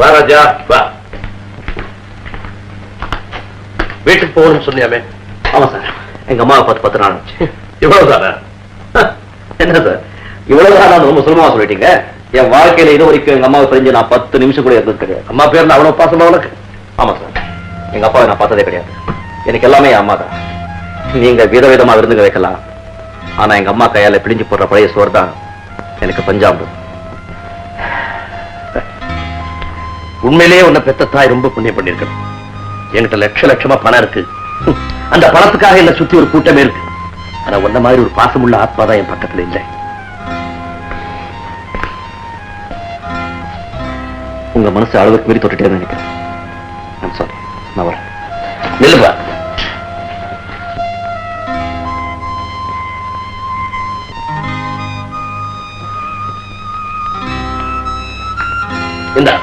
வா ராஜா வா. வீட்டுக்கு போகணும்னு சொன்னியாமே? ஆமா சார். எங்க அம்மாவை பார்த்து பத்து நாள் ஆச்சு. இவ்வளவுதானா என்ன சார்? இவ்வளவு நாள் ரொம்ப சுலபமா சொல்லிட்டீங்க. என் வாழ்க்கையில இது வரைக்கும் எங்க அம்மாவை பிரிஞ்சு நான் பத்து நிமிஷம் கூட இருந்தது கிடையாது. அம்மா பேர்ல அவ்வளவு பாசமா உனக்கு ஆமா சார். எங்க அப்பாவை நான் பார்த்ததே கிடையாது. எனக்கு எல்லாமே என் அம்மா தான். நீங்க விதவிதமா விருந்துங்க வைக்கலாம். ஆனா எங்க அம்மா கையால பிழிஞ்சு போடுற பழைய சோறு தான் எனக்கு பஞ்சாம்பு உண்மையிலேயே உன்னை பெத்த தாய் ரொம்ப புண்ணியம் பண்ணிருக்கணும் என்கிட்ட லட்ச லட்சமா பணம் இருக்கு. அந்த பணத்துக்காக என்ன சுத்தி ஒரு கூட்டமே இருக்கு. ஆனா உன்ன மாதிரி ஒரு பாசமுள்ள ஆத்மா தான் என் பக்கத்துல இல்லை. உங்க மனசு அளவுக்கு மீறி தொட்டுட்டே நினைக்கிறேன். சாரி நான் வரேன். நில்லுப்பா இந்தா.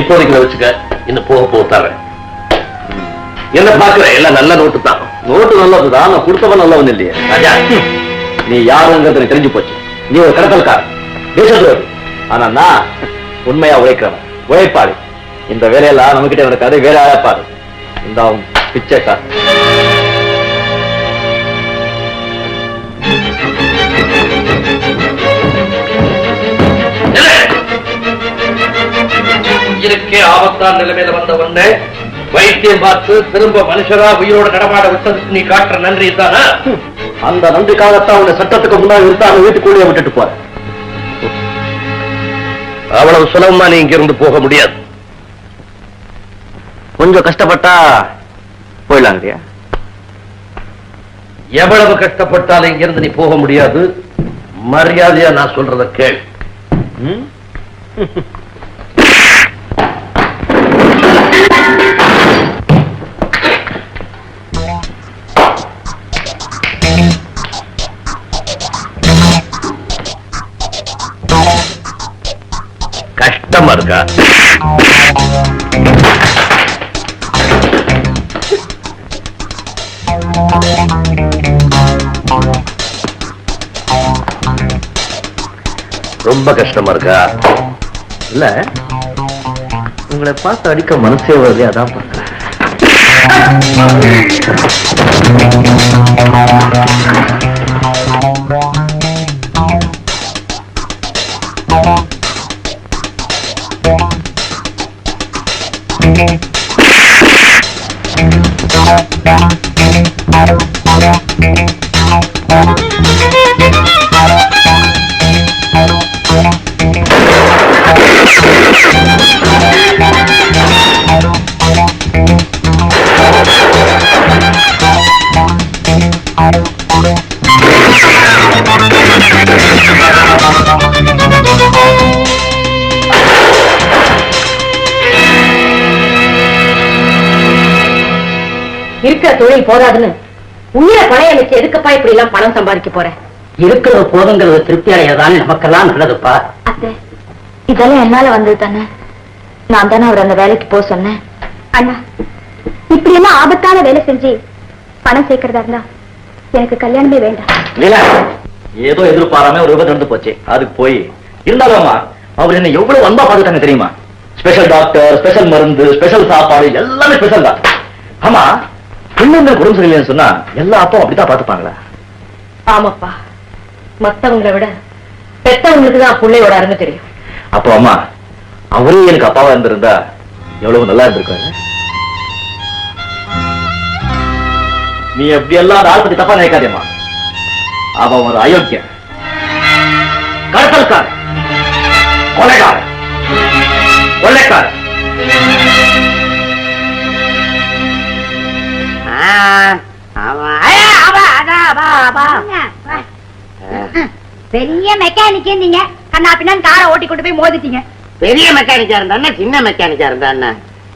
இப்போதைக்கு நான் வச்சுக்க இன்னும் போக போக தர்றேன். என்ன பாக்குற எல்லாம் நல்ல நோட்டு தான். நோட்டு நல்லதுதான் நான் கொடுத்தவன் நல்லவன் இல்லையே. ராஜா நீ யாருங்கிறது எனக்கு தெரிஞ்சு போச்சு. நீ ஒரு கடத்தல்கார தேசத்துறவு ஆனா நான் உண்மையா உழைக்கிறவன். உழைப்பாடு இந்த வேலையெல்லாம் நம்ம கிட்ட நடக்காது வேற ஆளப்பாரு இந்த அவன் பிச்சைக்கார் ஆபத்தான நிலைமையில வந்த உன்னை வைத்தியம் பார்த்து திரும்ப மனுஷரா உயிரோட நடமாட விட்டதுக்கு நீ காட்டுற நன்றி தானா? அந்த நன்றிக்காகத்தான் உன்னை சட்டத்துக்கு முன்னாடி நிறுத்தாம வீட்டுக்குள்ளேயே விட்டுட்டு போற அவ்வளவு சுலபமா நீ இங்க இருந்து போக முடியாது. கொஞ்சம் கஷ்டப்பட்டா போயிடலாங்கய்யா எவ்வளவு கஷ்டப்பட்டாலும் இங்க இருந்து நீ போக முடியாது. மரியாதையா நான் சொல்றத கேள். கஷ்டமா இருக்கா. ரொம்ப கஷ்டமா இருக்கா. இல்ல உங்களை பார்த்து அடிக்க மனசே வருது அதான் பண்றேன் பார்க்கிறேன் இருக்கிற தொழில் போதாதுன்னு. உயிரை வச்சு எதுக்குப்பா இப்படி எல்லாம் பணம் சம்பாதிக்க போறேன் இருக்கிறது போதுங்கிறது திருப்தி அடையதான் நமக்கெல்லாம் நல்லதுப்பா. அத்தை இதெல்லாம் என்னால வந்தது தானே? நான் தானே அவர் அந்த வேலைக்கு போக சொன்னேன். அண்ணா இப்படி எல்லாம் ஆபத்தான வேலை செஞ்சு பணம் சேர்க்கறதா இருந்தா எனக்கு கல்யாணமே வேண்டாம். ஏதோ எதிர்பாராம ஒரு விபத்து நடந்து போச்சு. அதுக்கு போய் இருந்தாலும் அவர் என்ன எவ்வளவு அன்பா பார்த்துட்டாங்க தெரியுமா? ஸ்பெஷல் டாக்டர் ஸ்பெஷல் மருந்து ஸ்பெஷல் சாப்பாடு எல்லாமே ஸ்பெஷல் தான். ஆமா பெண்ணுங்களுக்கு உடம்பு சரியில்லைன்னு சொன்னா எல்லா அப்பாவும் அப்படித்தான் பார்த்துப்பாங்களா. ஆமாப்பா. மத்தவங்களை விட பெத்தவங்களுக்கு தான் பிள்ளையோட அருமை தெரியும். அப்போ அம்மா அவரே எனக்கு அப்பாவா இருந்திருந்தா எவ்வளவு நல்லா இருந்திருக்காங்க நீ எப்படி எல்லாம் ஆள் பத்தி தப்பா நினைக்காதேம்மா. அவன் ஒரு அயோக்கியன். கடத்தல்காரன். கொலைகாரன். கொள்ளைக்காரன். பெரிய மெக்கானிக் நீங்க. கண்ணா பின்னான்னு காரை ஓட்டி கொண்டு போய் மோதிட்டீங்க. பெரிய மெக்கானிக்கா இருந்தா சின்ன மெக்கானிக்கா இருந்தா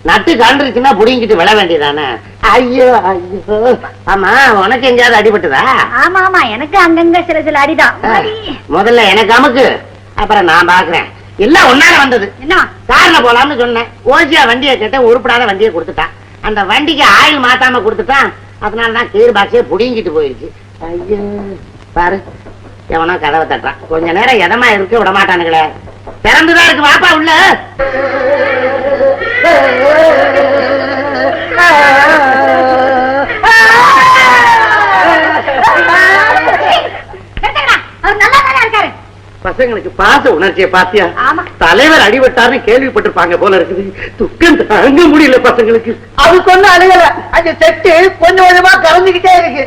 நட்டு கண்டுருச்சுன்னா புடிங்கிட்டு விழ வேண்டியதானே? ஐயோ ஐயோ. ஆமா உனக்கு எங்கேயாவது அடிபட்டுதா? ஆமா ஆமா. எனக்கு அங்கங்க சில சில அடிதான். முதல்ல எனக்கு அமுக்கு. அப்புறம் நான் பாக்குறேன். எல்லாம் ஒன்னால வந்தது. என்ன? கார்ல போலாம்னு சொன்னேன். ஓசியா வண்டியை கேட்ட உருப்படாத வண்டியை கொடுத்துட்டான். அந்த வண்டிக்கு ஆயில் மாத்தாம கொடுத்துட்டான். அதனால தான் கீர் பாக்ஸே புடிங்கிட்டு போயிடுச்சு ஐயோ பாரு. எவனோ கதவை தட்டுறான். கொஞ்ச நேரம் இடமா இருக்கு விட மாட்டானுங்களே. திறந்துதான் இருக்கு வாப்பா உள்ள. பசங்களுக்கு பாச உணர்ச்சியை பாத்தியா தலைவர் அடிபட்டார்னு கேள்விப்பட்டிருப்பாங்க போல இருக்குது. துக்கம் தாங்க முடியல பசங்களுக்கு. அது சொன்ன அழுகல. அந்த செட்டு கொஞ்சம் கொஞ்சமா கலந்துகிட்டே இருக்கு.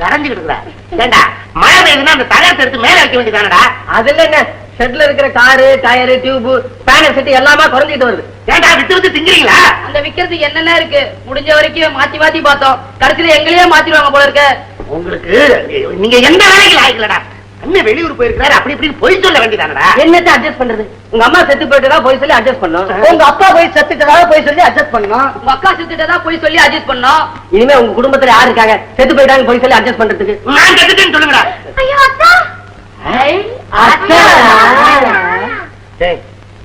கரைஞ்சுக்கிட்டு இருக்கிறா. ஏண்டா மழை பெய்யுதுன்னா அந்த தகரத்தை எடுத்து மேல வைக்க வேண்டியதானடா அது இல்லைங்க ஷெட்ல இருக்கிற car tyre tube banner set எல்லாமே குறைஞ்சிட்டு வருது. ஏண்டா விட்டு விட்டு திங்கிறீங்களா? அந்த விக்கிறதுக்கு என்னென்ன இருக்கு? முடிஞ்ச வரைக்கும் மாத்தி மாத்தி பார்த்தோம். கடைசியில எங்களையே மாத்திடுவாங்க போல இருக்க. உங்களுக்கு நீங்க எந்த வேலைக்கு லாய்க்கலடா அண்ணன் வெளியூர் போயிருக்காரு அப்படி இப்படி பொய் சொல்ல வேண்டியதானடா என்னத்த அட்ஜஸ்ட் பண்றது? உங்க அம்மா செத்து போயிட்டதா போய் சொல்லி அட்ஜஸ்ட் பண்ணோம் உங்க அப்பா போய் செத்துட்டதா போய் சொல்லி அட்ஜஸ்ட் பண்ணோம் உங்க அக்கா செத்துட்டதா போய் சொல்லி அட்ஜஸ்ட் பண்ணோம் இனிமே உங்க குடும்பத்துல யாரு இருக்காங்க? செத்து போயிட்டாங்க போய் சொல்லி அட்ஜஸ்ட் பண்றதுக்கு. நான் கத்துட்டேன்னு சொல்லுங்கடா.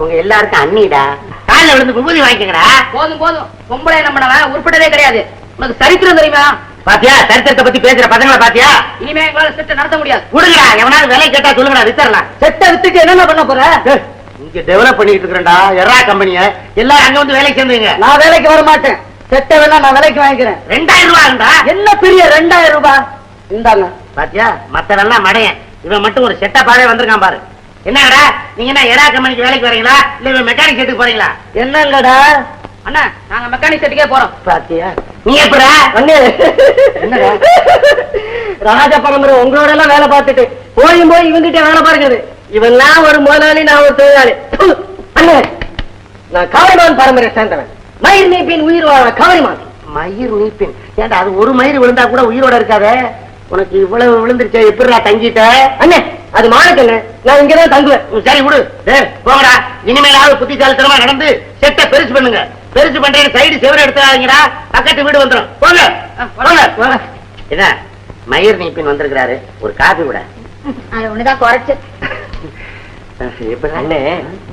உங்க எல்லாருக்கும் அண்ணிடா. காலைல விழுந்து விபூதி வாங்கிக்கங்கடா. போதும் போதும். பொம்பளை நம்மளவன் உருப்படவே கிடையாது. உனக்கு சரித்திரம் தெரியுமா? பாத்தியா? சரித்திரத்தை பத்தி பேசுற பசங்களை பாத்தியா? இனிமே எங்களால செட்டை நடத்த முடியாது. விடுங்கடா. எவனாவது விலை கேட்டா சொல்லுங்கடா வித்தரலாம். செட்டை வித்துட்டு என்னென்ன பண்ண போற? இங்க டெவலப் பண்ணிட்டு இருக்கிறேன்டா. எறா கம்பெனிய எல்லாரும் அங்க வந்து வேலைக்கு சேர்ந்துங்க நான் வேலைக்கு வர மாட்டேன் செட்டை வேணா நான் வேலைக்கு வாங்கிக்கிறேன். ரெண்டாயிரம் ரூபாய்டா என்ன பெரிய ரெண்டாயிரம் ரூபாய்? இந்தாங்க. பாத்தியா? மத்தவெல்லாம் மடையன். இவன் மட்டும் ஒரு செட்டப்பாவே வந்திருக்கான் பாரு. என்னடா நீங்க என்ன எறா கம்பெனிக்கு வேலைக்கு வரீங்களா இல்ல மெக்கானிக் செட்டுக்கு போறீங்களா? என்னங்கடா? அண்ணா நாங்க மெக்கானிக் செட்டுக்கே போறோம். பாத்தியா? நீ எப்படா? அண்ணே. என்னடா? ராஜ பரம்பரை உங்களோட எல்லாம் வேலை பார்த்துட்டு போய் போய் இவங்கிட்ட வேலை பார்க்குது இவன்லாம் ஒரு முதலாளி நான் ஒரு தொழிலாளி. நான் கவரிமான் பரம்பரை சேர்ந்தவன். மயிர் நீப்பின் உயிர் வாழ கவரிமான் மயிர் நீப்பின்? ஏன்டா அது ஒரு மயிர் விழுந்தா கூட உயிரோட இருக்காதே? உனக்கு இவ்வளவு விழுந்துருச்சே எப்படிடா தங்கிட்ட? அண்ணே அது மானுக்கண்ணே நான் இங்கதான் தங்குவேன். சரி விடு. டேய், போங்கடா. இனிமேலாவது புத்திசாலித்தனமா நடந்து செட்டை பெருசு பண்ணுங்க. பெருசு பண்றேன் சைடு செவர எடுத்துறாங்கடா பக்கத்து வீடு வந்துரும். போங்க. போங்க. என்ன மயிர் நீப்பின் வந்திருக்கிறாரு. ஒரு காபி விட. ஒண்ணுதான் குறைச்சு அண்ணே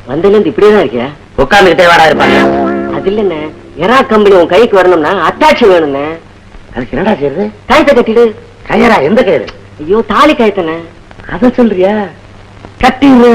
வந்ததுல இருந்து இப்படியே தான் இருக்கியா? உட்காந்துக்கிட்டே வாடா இருப்பாங்க அது இல்லண்ணே எறா கம்பெனி உன் கைக்கு வரணும்னா அத்தாட்சி வேணும்ண்ணே. அதுக்கு என்னடா செய்யுது கயத்தை கட்டிடு. கயரா எந்த கயிறு? ஐயோ தாலி கயத்தண்ணே. அத சொல்றியா? கட்டிடு.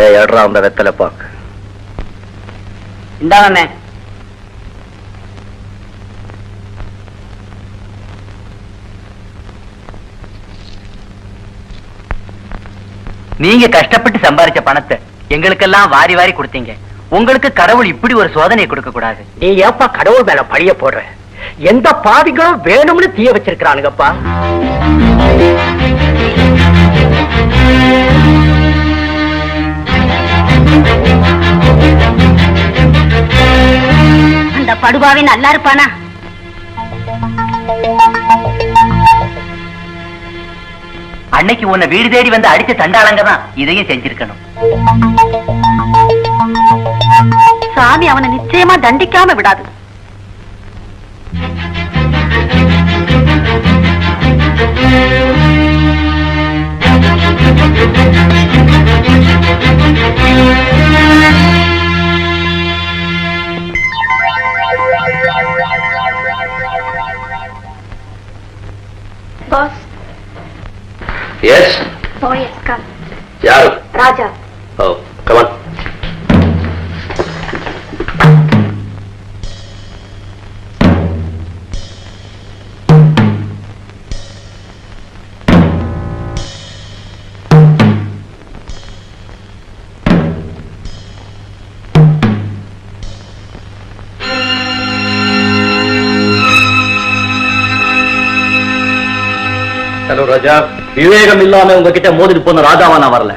டேய் எடுறா அந்த வெத்தலை பாக்கு. இந்தாங்கண்ணே நீங்க கஷ்டப்பட்டு சம்பாரிச்ச பணத்தை எங்களுக்கெல்லாம் வாரி வாரி கொடுத்தீங்க. உங்களுக்கு கடவுள் இப்படி ஒரு சோதனை கொடுக்க கூடாது. நீ ஏப்பா கடவுள் மேல பழிய போடுற? எந்த பாவிகளும் வேணும்னு தீய வச்சிருக்கிறானுங்கப்பா. அந்த படுபாவே நல்லா இருப்பானா அன்னைக்கு உன்னை வீடு தேடி வந்து அடிச்ச தண்டாளங்க தான் இதையும் செஞ்சிருக்கணும் சாமி அவனை நிச்சயமா தண்டிக்காம விடாது Thank you. Boss, Yes? boy has come. Yeah. Raja, ராஜா விவேகம் இல்லாம உங்ககிட்ட மோதிட்டு போன ராஜாவா நான் வரல.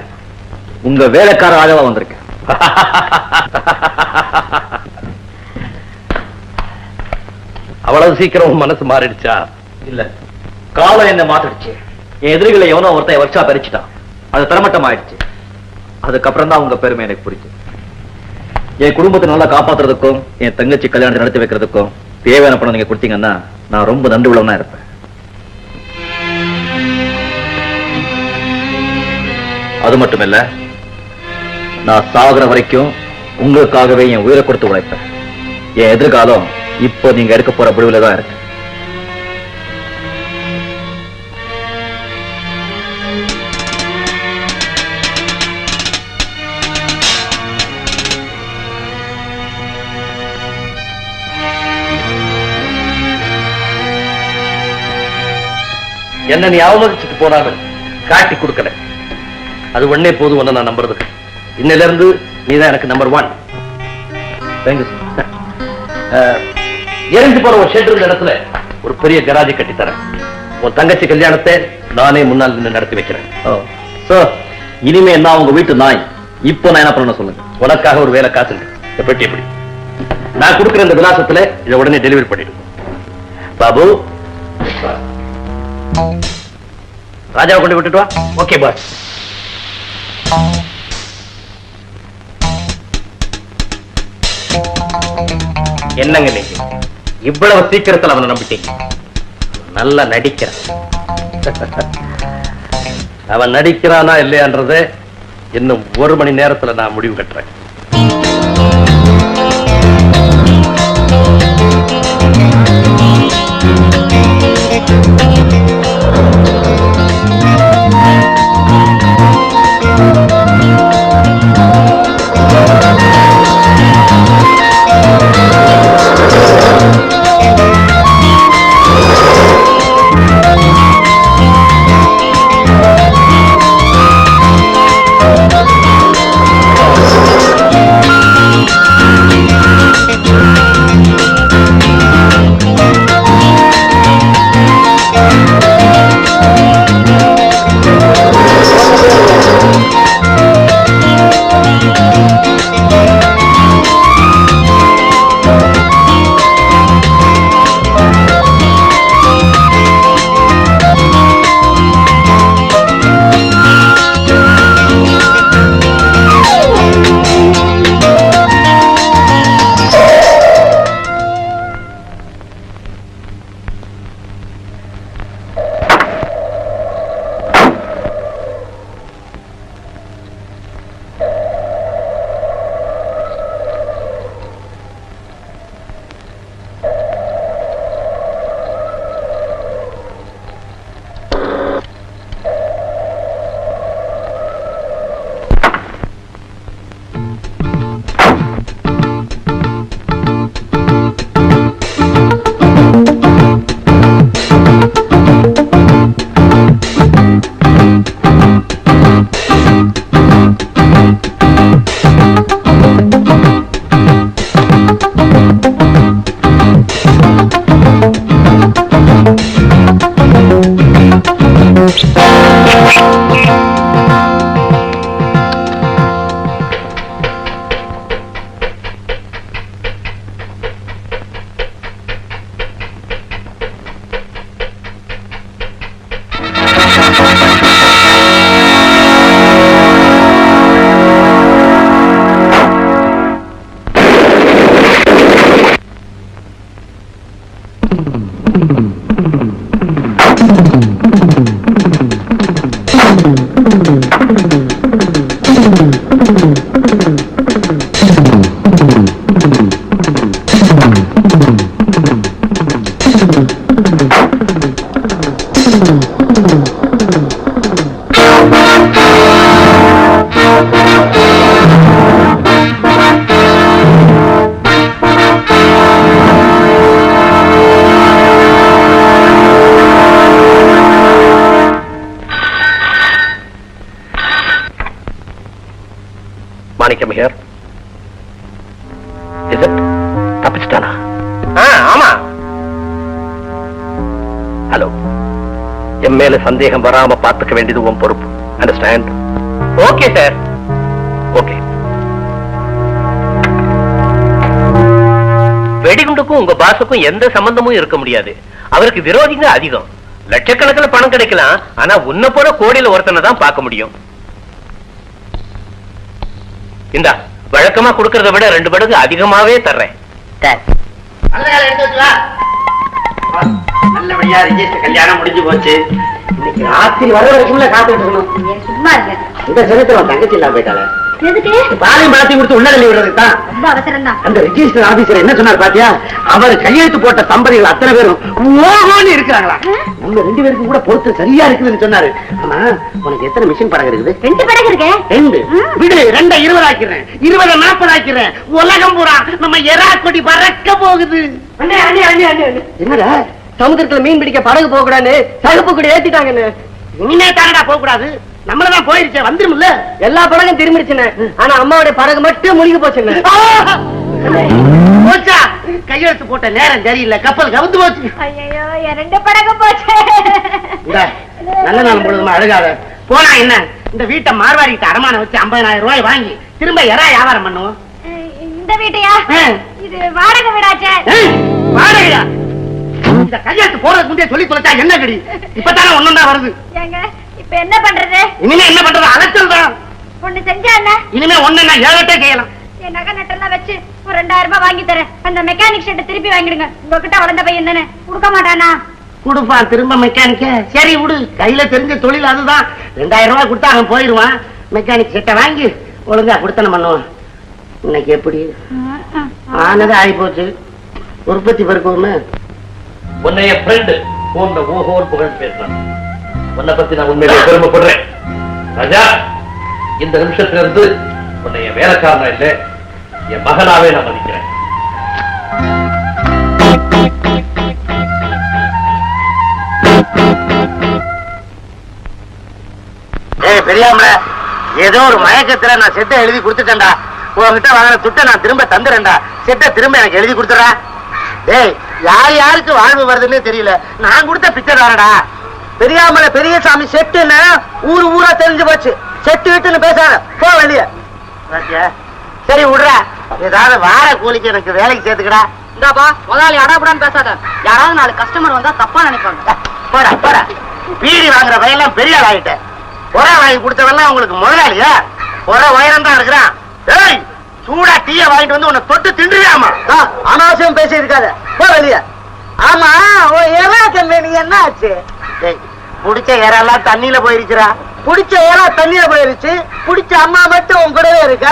உங்க வேலைக்கார ராஜாவா வந்திருக்கேன். அவ்வளவு சீக்கிரம் மனசு மாறிடுச்சா? இல்ல. காலம் என்ன மாத்திடுச்சு என் எதிரிகளை எவனோ ஒருத்தன் வர்ஷா பறிச்சுட்டான் அது தரமட்டம் ஆயிடுச்சு அதுக்கப்புறம் தான் உங்க பெருமை எனக்கு புரிஞ்சு என் குடும்பத்தை நல்லா காப்பாத்துறதுக்கும் என் தங்கச்சி கல்யாணத்தை நடத்தி வைக்கிறதுக்கும் தேவையான பணம் நீங்க கொடுத்தீங்கன்னா நான் ரொம்ப நன்றி உள்ளவனா இருப்பேன். அது மட்டும் இல்ல நான் சாகுற வரைக்கும் உங்களுக்காகவே என் உயிரை கொடுத்து உழைப்பேன். என் எதிர்காலம் இப்போ நீங்க எடுக்க போற முடிவில் தான் இருக்கு. என்ன நீ அவமதிச்சுட்டு போனாலும் காட்டி கொடுக்கல. அது ஒன்னே போதும் ஒன்ன நான் நம்புறதுக்கு இன்னையில இருந்து நீதான் எனக்கு நம்பர் ஒன் தேங்க்யூ சார் எரிஞ்சு போற ஒரு ஷெட் இருந்த இடத்துல ஒரு பெரிய கராஜை கட்டி தரேன் உன் தங்கச்சி கல்யாணத்தை நானே முன்னால் நின்று நடத்தி வைக்கிறேன். சார் இனிமே நான் உங்க வீட்டு நாய்? இப்போ நான் என்ன பண்ணணும் சொல்லுங்க. உனக்காக ஒரு வேலை காத்துங்க. இந்த பெட்டி எப்படி? நான் கொடுக்குற இந்த விலாசத்துல இதை உடனே டெலிவரி பண்ணிடு. பாபு. ராஜாவை கொண்டு விட்டுட்டு வா. ஓகே பாஸ் என்னங்க நீங்க? இவ்வளவு சீக்கிரத்தில் அவனை நம்பிட்டீங்க. நல்லா நடிக்கிறான் அவன் நடிக்கிறானா இல்லையான்றது இன்னும் ஒரு மணி நேரத்துல நான் முடிவு கட்டுறேன். மாணிக்கம் ஹியர் இஸ் இட் தப்பிச்சிட்டானா? ஆமா. ஹலோ என் மேல சந்தேகம் வராம பார்த்துக்க வேண்டியது உன் பொறுப்பு. அண்டர்ஸ்டாண்ட் ஓகே சார் ஓகே வெடிகுண்டுக்கும் உங்க பாசுக்கும் எந்த சம்பந்தமும் இருக்க முடியாது. அவருக்கு விரோதிங்க அதிகம். லட்சக்கணக்கில் பணம் கிடைக்கலாம். ஆனா உன்னை போல கோடியில ஒருத்தனை தான் பார்க்க முடியும். இந்தா வழக்கமா கொடுக்கறத விட ரெண்டு மடங்கு அதிகமாவே தர்றேன். நல்லபடியா ரிஜிஸ்டர் கல்யாணம் முடிஞ்சு போச்சு. இன்னைக்கு ராத்திரி வர வரைக்கும்ல காத்துட்டு இருக்கணும். சும்மா இந்த சமயத்துல தங்கச்சி இல்லாம போயிட்டாளே. பாலையும் பழத்தையும் கொடுத்து உள்ள தள்ளி தான். தான் அந்த ரெஜிஸ்டர் ஆபீசர் என்ன சொன்னார் பாத்தியா? அவர் கையெழுத்து போட்ட தம்பதிகள் அத்தனை பேரும் ஓஹோன்னு இருக்கிறாங்களா? நம்ம ரெண்டு பேருக்கும் கூட பொறுத்து சரியா இருக்குதுன்னு சொன்னாரு. ஆமா உனக்கு எத்தனை மிஷின் படகு இருக்குது? ரெண்டு படகு இருக்கேன் ரெண்டு. விடு ரெண்ட இருபது ஆக்கிறேன் இருபது நாற்பது ஆக்கிறேன் உலகம் பூரா நம்ம எறா கொடி பறக்க போகுது. என்னடா? சமுத்திரத்துல மீன் பிடிக்க படகு போக கூடாதுன்னு சகப்பு கூட ஏத்திட்டாங்கன்னு. இனிமே தானடா போக கூடாது நம்மளதான் போயிருச்சே வந்துரும்ல? எல்லா படகும் திரும்பிடுச்சுன்னு. ஆனா அம்மாவுடைய படகு மட்டும் முழுகி போச்சுன்னு. போச்சா? கையெழுத்து போட்ட நேரம் சரியில்லை. கப்பல் கவுந்து போச்சு. ஐயோ படகு நல்ல நாள் முழுதுமா அழுகாத. போனா என்ன? இந்த வீட்டை மார்வாடிக்கிட்ட அடமானம் வச்சு ஐம்பதாயிரம் ரூபாய் வாங்கி திரும்ப எறா வியாபாரம் பண்ணுவோம். இந்த வீட்டையா. இது வாடகை வீடாச்சே. வாடகையா? இந்த கையெழுத்து போறதுக்கு முன்னே சொல்லி தொலைச்சா என்ன கடி இப்பதானே ஒண்ணுதான் வருது. ஏங்க இப்ப என்ன பண்றது இனிமே என்ன பண்றது அலைச்சல் தான் ஒண்ணு செஞ்சா என்ன இனிமே ஒண்ணு நான் ஏழட்டே செய்யலாம் என் நகை நட்டெல்லாம் வச்சு ஒரு ரெண்டாயிரம் ரூபாய் வாங்கி தரேன் அந்த மெக்கானிக் ஷெட்டை திருப்பி வாங்கிடுங்க உங்ககிட்ட வளர்ந்த பையன் தானே கொடுக்க மாட்டானா கொடுப்பான் திரும்ப மெக்கானிக்க சரி விடு கையில தெரிஞ்ச தொழில் அதுதான் ரெண்டாயிரம் ரூபாய் கொடுத்தா அவன் போயிருவான் மெக்கானிக் செட்டை வாங்கி ஒழுங்கா கொடுத்தன பண்ணுவான் இன்னைக்கு எப்படி ஆனது ஆகி போச்சு உற்பத்தி பெருக்கவுமே உன்னை என் ஃப்ரெண்டு போன்ற ஓஹோன் புகழ் பேசுறான் உன்னை பத்தி நான் உண்மையிலே பெருமைப்படுறேன். ராஜா இந்த நிமிஷத்துல இருந்து உன்னை என் வேலைக்காரனா இல்ல என் மகனாவே நான் மதிக்கிறேன். ஏய் பெரியாமல ஏதோ ஒரு மயக்கத்துல நான் செட்டை எழுதி கொடுத்துட்டேன்டா. உங்ககிட்ட வாங்கின துட்டை நான் திரும்ப தந்துறேன்டா செட்டை திரும்ப எனக்கு எழுதி கொடுத்துறா டேய் யார் யாருக்கு வாழ்வு வருதுன்னு தெரியல. நான் கொடுத்த பிச்சை வரடா பெரியாமல பெரியசாமி செட்டுன்னு ஊரு ஊரா தெரிஞ்சு போச்சு. செட்டு விட்டுன்னு பேசாத. போ வெளிய? சரி விடுறா. ஏதாவது வார கூலிக்கு எனக்கு வேலைக்கு சேர்த்துக்கடா. இந்தாப்பா முதலாளி அடாபடான்னு பேசாத. யாராவது நாலு கஸ்டமர் வந்தா தப்பா நினைப்பாங்க. போடா போடா. பீடி வாங்குற வயலாம் பெரிய ஆள் ஆயிட்டேன் உரம் வாங்கி கொடுத்தவெல்லாம் உங்களுக்கு முதலாளியா? உர உயரம் தான் இருக்கிறான். ஏய் சூடா டீய வாங்கிட்டு வந்து உன்னை தொட்டு திண்டுறியாமா அனாவசியம் பேசி இருக்காத போ வெளிய. ஆமா எறா கம்பெனி என்ன ஆச்சு புடிச்ச எறெல்லாம் தண்ணியில போயிருச்சுடா. புடிச்ச எறா தண்ணியில போயிருச்சு. புடிச்ச அம்மா மட்டும் உன் கூடவே இருக்க.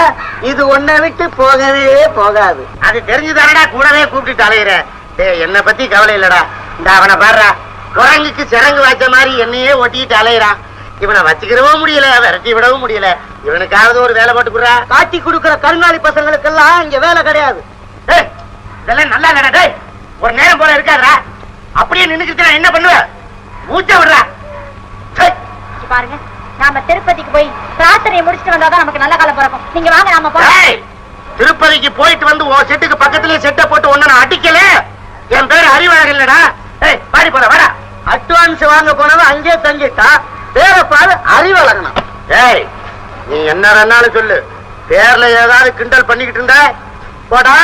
இது உன்னை விட்டு போகவே போகாது. அது தெரிஞ்சுதானடா கூடவே கூப்பிட்டு அலையிற. டேய் என்னை பத்தி கவலை இல்லடா. இந்த அவனை பாடுறா குரங்குக்கு சிறங்கு வச்ச மாதிரி என்னையே ஒட்டிட்டு அலையிறான் இவனை வச்சுக்கிறவும் முடியல விரட்டி விடவும் முடியல. இவனுக்காவது ஒரு வேலை போட்டு காட்டி காட்டி கொடுக்கிற பசங்களுக்கு எல்லாம் இங்க வேலை கிடையாது. ஏய், இதெல்லாம் நல்லா இல்லடா டேய். ஒரு நேரம் போல இருக்காதா அப்படியே நின்னுக்கிட்டு நான் என்ன பண்ணுவேன்? மூச்ச விடுறா. பாருங்க. நாம திருப்பதிக்கு போய் பிரார்த்தனையை முடிச்சுட்டு வந்தாதான் நமக்கு நல்ல காலம் பிறக்கும். நீங்க வாங்க நாம திருப்பதிக்கு போயிட்டு வந்து உன் செட்டுக்கு பக்கத்துலயே செட்டை போட்டு ஒண்ணு நான் அடிக்கல. என் பேர் அறிவாளர் இல்லடா. ஏய் பாடி போல வாடா. அட்வான்ஸ் வாங்க போனவன் அங்கேயே தங்கிட்டா. பேர பாரு அறிவழகணும் ஏய் நீ என்ன வேணாலும் சொல்லு. பேர்ல ஏதாவது கிண்டல் பண்ணிக்கிட்டு இருந்த போடா.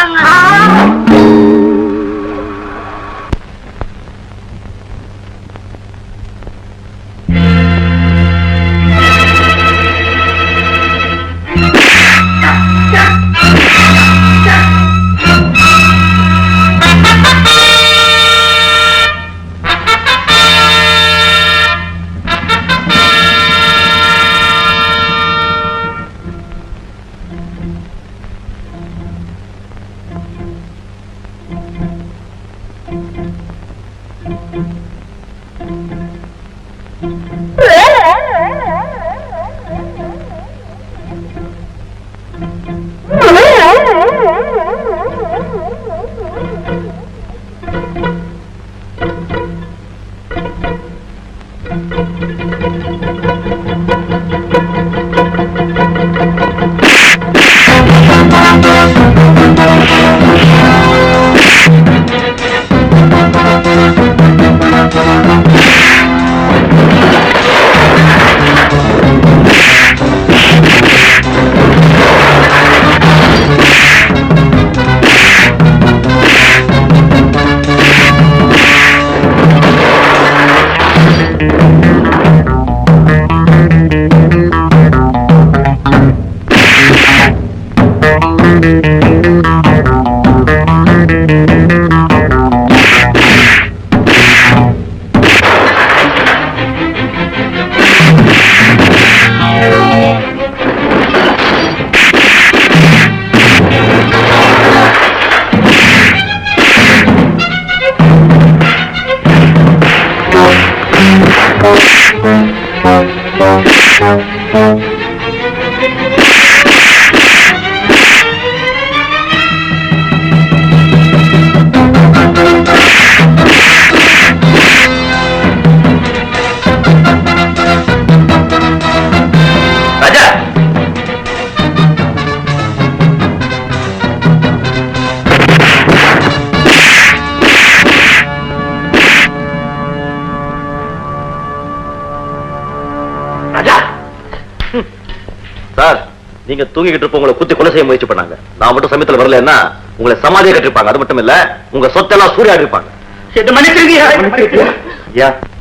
நீங்க தூங்கிக்கிட்டு இருப்ப உங்களை குத்தி கொலை செய்ய முயற்சி பண்ணாங்க. நான் மட்டும் சமயத்துல வரலன்னா உங்களை சமாதியை கட்டிருப்பாங்க. அது மட்டும் இல்ல உங்க சொத்தெல்லாம் சூறையாடி இருப்பாங்க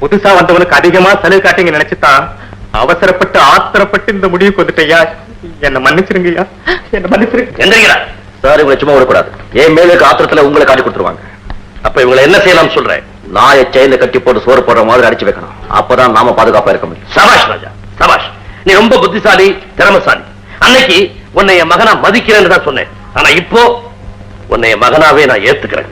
புதுசா வந்தவனுக்கு அதிகமா செலவு காட்டிங்க நினைச்சுதான் அவசரப்பட்டு ஆத்திரப்பட்டு இந்த முடிவுக்கு வந்துட்டேயா என்ன மன்னிச்சிருங்கய்யா என்ன மன்னிச்சிருங்க. எந்திரிக்கிறா சார் இவங்களை சும்மா விடக்கூடாது. என் மேல இருக்க ஆத்திரத்துல உங்களை காட்டி கொடுத்துருவாங்க? அப்ப இவங்களை என்ன செய்யலாம் சொல்றேன்? நாயை செயில கட்டி போட்டு சோறு போடுற மாதிரி அடிச்சு வைக்கணும். அப்பதான் நாம பாதுகாப்பா இருக்க முடியும். சபாஷ் ராஜா சபாஷ் நீ ரொம்ப புத்திசாலி திறமசாலி. அன்னைக்கு உன்னை என் மகனா மதிக்கிறேன்னு தான் சொன்னேன். ஆனா இப்போ உன்னை என் மகனாவே நான் ஏத்துக்கிறேன்.